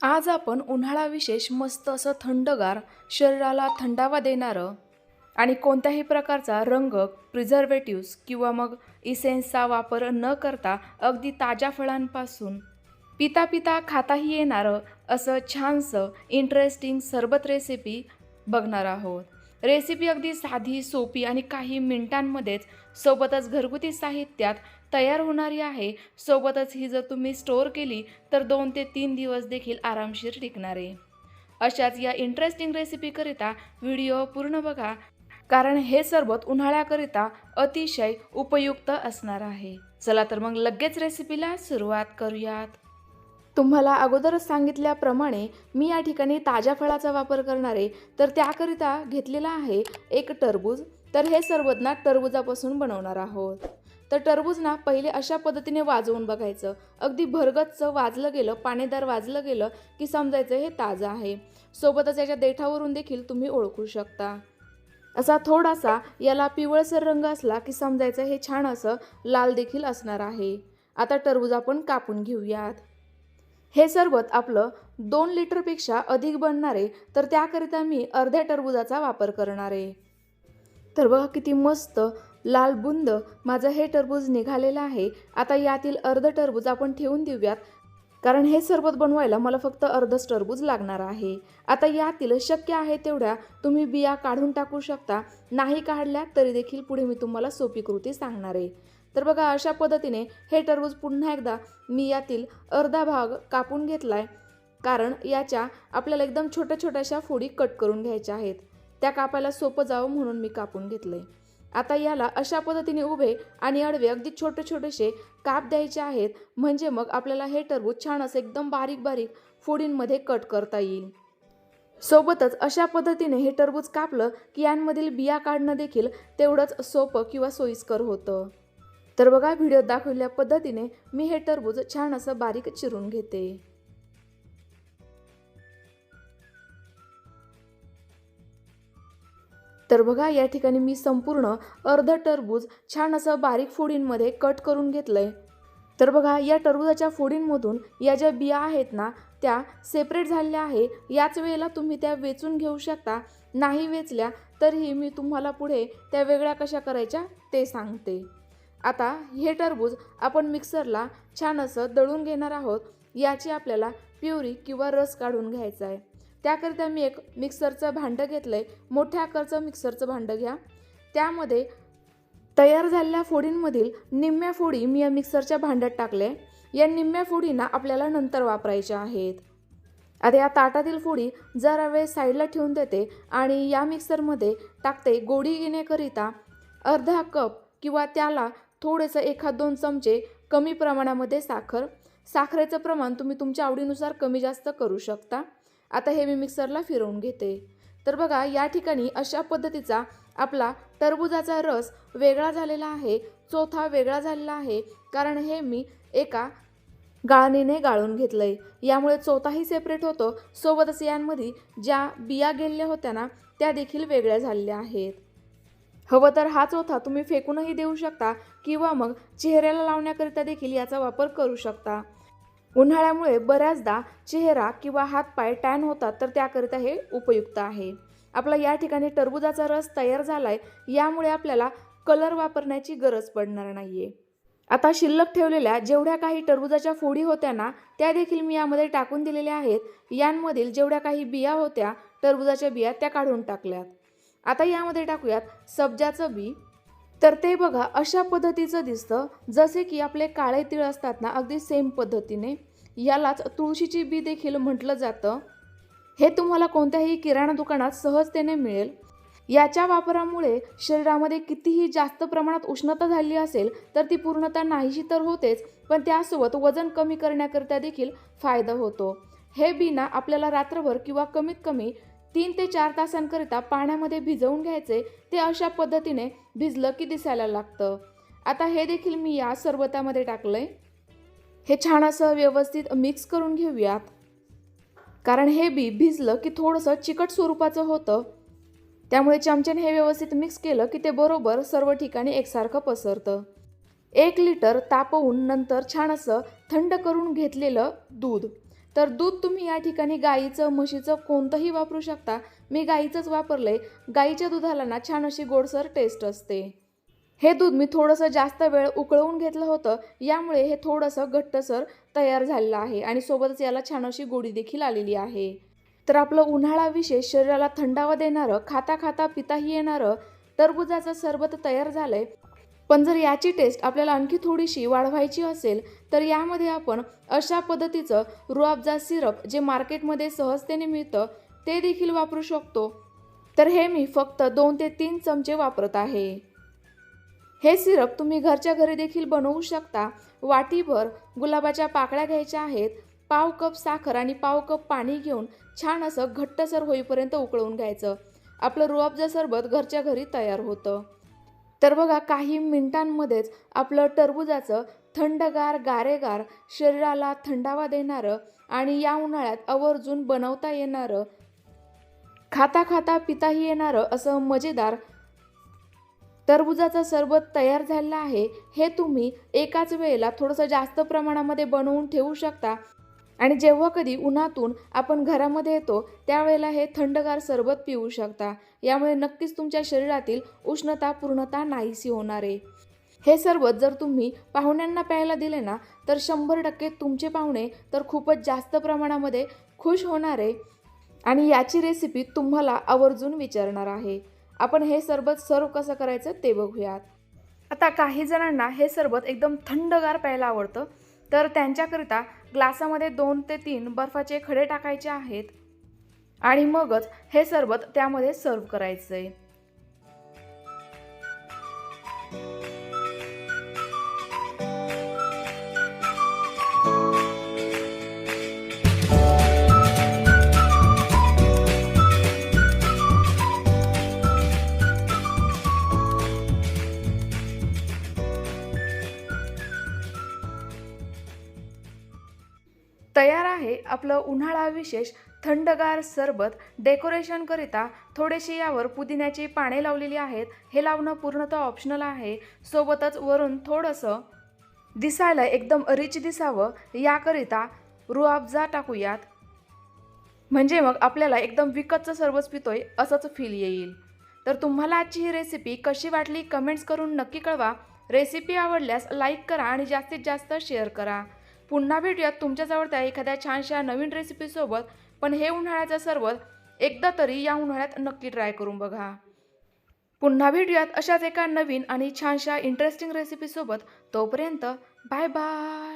आज आपण उन्हाळा विशेष मस्त असं थंडगार शरीराला थंडावा देणारं आणि कोणत्याही प्रकारचा रंग प्रिझर्वेटिव्स किंवा मग इसेन्सचा वापर न करता अगदी ताज्या फळांपासून पिता पिता खाताही येणारं असं छानसं इंटरेस्टिंग सरबत रेसिपी बघणार आहोत. रेसिपी अगदी साधी सोपी आणि काही मिनिटांमध्येच सोबतच घरगुती साहित्यात तयार होणारी आहे. सोबतच ही जर तुम्ही स्टोअर केली तर दोन ते तीन दिवस देखील आरामशीर टिकणार आहे. अशाच या इंटरेस्टिंग रेसिपीकरिता व्हिडिओ पूर्ण बघा कारण हे सरबत उन्हाळ्याकरिता अतिशय उपयुक्त असणार आहे. चला तर मग लगेच रेसिपीला सुरुवात करूयात. तुम्हाला अगोदरच सांगितल्याप्रमाणे मी या ठिकाणी ताज्या फळाचा वापर करणार आहे. तर त्याकरिता घेतलेला आहे एक टरबूज. तर हे सरबत ना टरबुजापासून बनवणार आहोत. तर टरबूज ना पहिले अशा पद्धतीने वाजवून बघायचं. अगदी भरगतचं वाजलं गेलं पाणीदार वाजलं गेलं की समजायचं हे ताजं आहे. सोबतच याच्या देठावरून देखील तुम्ही ओळखू शकता. असा थोडासा याला पिवळसर रंग असला की समजायचं हे छान असं लाल देखील असणार आहे. आता टरबूज आपण कापून घेऊयात. हे सरबत आपलं दोन लिटरपेक्षा अधिक बनणार आहे तर त्याकरिता मी अर्ध्या टरबुजाचा वापर करणार आहे. तर बघा किती मस्त लाल बुंद माझं हे टरबूज निघालेलं आहे. आता यातील अर्ध टरबूज आपण ठेवून देऊयात कारण हे सरबत बनवायला मला फक्त अर्धच टरबूज लागणार आहे. आता यातील शक्य आहे तेवढ्या तुम्ही बिया काढून टाकू शकता नाही काढल्या तरी देखील पुढे मी तुम्हाला सोपी कृती सांगणार आहे. तर बघा अशा पद्धतीने हे टरबूज पुन्हा एकदा मी यातील अर्धा भाग कापून घेतलाय. कारण याच्या आपल्याला एकदम छोट्या छोट्याशा फोडी कट करून घ्यायच्या आहेत. त्या कापायला सोपं जावं म्हणून मी कापून घेतलंय. आता याला अशा पद्धतीने उभे आणि आडवे अगदी छोटे छोटेसे काप द्यायचे आहेत. म्हणजे मग आपल्याला हे टरबूज छान असं एकदम बारीक बारीक फोडींमध्ये कट करता येईल. सोबतच अशा पद्धतीने हे टरबूज कापलं की यांमधील बिया काढणं देखील तेवढंच सोपं किंवा सोयीस्कर होतं. तर बघा व्हिडिओ दाखवल्या पद्धतीने मी हे टरबूज छान असं बारीक चिरून घेते. तर बघा या ठिकाणी मी संपूर्ण अर्ध टरबूज छान असं बारीक फोडींमध्ये कट करून घेतलंय. तर बघा या टरबुजाच्या फोडींमधून या ज्या बिया आहेत ना त्या सेपरेट झालेल्या आहे. याच वेळेला तुम्ही त्या वेचून घेऊ शकता नाही वेचल्या तरीही मी तुम्हाला पुढे त्या वेगळ्या कशा करायच्या ते सांगते. आता हे टरबूज आपण मिक्सरला छान असं दळून घेणार आहोत. याची आपल्याला प्युरी किंवा रस काढून घ्यायचा आहे. त्याकरिता मी एक मिक्सरचं भांडं घेतलं आहे मोठ्या आकारचं मिक्सरचं भांडं घ्या. त्यामध्ये तयार झालेल्या फोडींमधील निम्म्या फोडी मी या मिक्सरच्या भांड्यात टाकले. या निम्म्या फोडींना आपल्याला नंतर वापरायच्या आहेत. आता या ताटातील फोडी जरा वेळ साईडला ठेवून देते आणि या मिक्सरमध्ये टाकते गोडी येण्याकरिता अर्धा कप किंवा त्याला थोडंसं एखाद दोन चमचे कमी प्रमाणामध्ये साखर. साखरेचं प्रमाण तुम्ही तुमच्या आवडीनुसार कमी जास्त करू शकता. आता हे मी मिक्सरला फिरवून घेते. तर बघा या ठिकाणी अशा पद्धतीचा आपला टरबुजाचा रस वेगळा झालेला आहे चोथा वेगळा झालेला आहे. कारण हे मी एका गाळणीने गाळून घेतलं आहे यामुळे चोथाही सेपरेट होतो. सोबतच यांमध्ये ज्या बिया गेलेल्या होत्या ना त्या देखील वेगळ्या झालेल्या आहेत. हवं तर हा चोथा तुम्ही फेकूनही देऊ शकता किंवा मग चेहऱ्याला लावण्याकरिता देखील याचा वापर करू शकता. उन्हाळ्यामुळे बऱ्याचदा चेहरा किंवा हातपाय टॅन होतात तर त्याकरिता हे उपयुक्त आहे. आपला या ठिकाणी टरबुजाचा रस तयार झाला आहे यामुळे आपल्याला कलर वापरण्याची गरज पडणार नाही आहे आता शिल्लक ठेवलेल्या जेवढ्या काही टरबुजाच्या फोडी होत्या ना त्या देखील मी यामध्ये टाकून दिलेल्या आहेत. यांमधील जेवढ्या काही बिया होत्या टरबुजाच्या बिया त्या काढून टाकल्यात. आता यामध्ये टाकूयात सब्जाचं बी. तर ते बघा अशा पद्धतीचं दिसतं जसे की आपले काळे तीळ असतात ना अगदी सेम पद्धतीने. यालाच तुळशीची बी देखील म्हटलं जातं. हे तुम्हाला कोणत्याही किराणा दुकानात सहजतेने मिळेल. याच्या वापरामुळे शरीरामध्ये कितीही जास्त प्रमाणात उष्णता झाली असेल तर ती पूर्णता नाहीशी तर होतेच पण त्यासोबत वजन कमी करण्याकरिता देखील फायदा होतो. हे बिना आपल्याला रात्रभर किंवा कमीत कमी तीन ते चार तासांकरिता पाण्यामध्ये भिजवून घ्यायचे ते अशा पद्धतीने भिजलं की दिसायला लागतं. आता हे देखील मी या सरबतामध्ये टाकलंय. हे छान असं व्यवस्थित मिक्स करून घेऊयात. कारण हे बी भिजलं की थोडंसं चिकट स्वरूपाचं होतं. त्यामुळे चमच्याने हे व्यवस्थित मिक्स केलं की ते बरोबर सर्व ठिकाणी एकसारखं पसरतं. एक लिटर तापवून नंतर छान असं थंड करून घेतलेलं दूध. तर दूध तुम्ही या ठिकाणी गाईचं म्हशीचं कोणतंही वापरू शकता. मी गाईचंच वापरलंय. गाईच्या दुधाला ना छान अशी गोडसर टेस्ट असते. हे दूध मी थोडंसं जास्त वेळ उकळवून घेतलं होतं. यामुळे हे थोडंसं घट्टसर तयार झालेलं आहे आणि सोबतच याला छान अशी गोडी देखील आलेली आहे. तर आपलं उन्हाळा विशेष शरीराला थंडावा देणारं खाता खाता पिताही येणारं टरबुजाचं सरबत तयार झालंय. पण जर याची टेस्ट आपल्याला आणखी थोडीशी वाढवायची असेल तर यामध्ये आपण अशा पद्धतीचं रुआबजा सिरप जे मार्केटमध्ये सहजतेने मिळतं ते देखील वापरू शकतो. तर हे मी फक्त दोन ते तीन चमचे वापरत आहे. हे सिरप तुम्ही घरच्या घरी देखील बनवू शकता. वाटीभर गुलाबाच्या पाकळ्या घ्यायच्या आहेत. पाव कप साखर आणि पाव कप पाणी घेऊन छान असं घट्टसर होईपर्यंत उकळवून घ्यायचं. आपलं रुआबजा सरबत घरच्या घरी तयार होतं. तर बघा काही मिनिटांमध्येच आपलं टरबुजाचं थंडगार गारेगार शरीराला थंडावा देणारं आणि या उन्हाळ्यात आवर्जून बनवता येणारं खाता खाता पिताही येणारं असं मजेदार टरबुजाचं सरबत तयार झालेलं आहे हे तुम्ही एकाच वेळेला थोडंसं जास्त प्रमाणामध्ये बनवून ठेवू शकता. आणि जेव्हा कधी उन्हातून आपण घरामध्ये येतो त्यावेळेला हे थंडगार सरबत पिऊ शकता. यामुळे नक्कीच तुमच्या शरीरातील उष्णता पूर्णता नाहीशी होणार आहे. हे सरबत जर तुम्ही पाहुण्यांना प्यायला दिले ना तर शंभर टक्के तुमचे पाहुणे तर खूपच जास्त प्रमाणामध्ये खुश होणार आहे. आणि याची रेसिपी तुम्हाला आवर्जून विचारणार आहे. आपण हे सरबत सर्व कसं करायचं ते बघूयात. आता काही जणांना हे सरबत एकदम थंडगार प्यायला आवडतं. तर त्यांच्याकरिता ग्लासामध्ये दोन ते तीन बर्फाचे खडे टाकायचे आहेत आणि मगच हे सरबत त्यामध्ये सर्व करायचं आहे तयार आहे आपलं उन्हाळा विशेष थंडगार सरबत डेकोरेशनकरिता थोडेशी यावर पुदिन्याची पाने लावलेली आहेत. हे लावणं पूर्णतः ऑप्शनल आहे. सोबतच वरून थोडंसं दिसायला एकदम रिच दिसावं. याकरिता रुआबजा टाकूयात. म्हणजे मग आपल्याला एकदम विकतचं सरबत पितोय असंच फील येईल. तर तुम्हाला आजची ही रेसिपी कशी वाटली? कमेंट्स करून नक्की कळवा. रेसिपी आवडल्यास लाईक करा आणि जास्तीत जास्त शेअर करा. पुन्हा भेटूयात तुमच्याजवळ त्या एखाद्या छानशा नवीन रेसिपीसोबत पण हे उन्हाळ्याचं सरबत एकदा तरी या उन्हाळ्यात नक्की ट्राय करून बघा. पुन्हा भेटूयात अशाच एका नवीन आणि छानशा इंटरेस्टिंग रेसिपीसोबत तोपर्यंत बाय बाय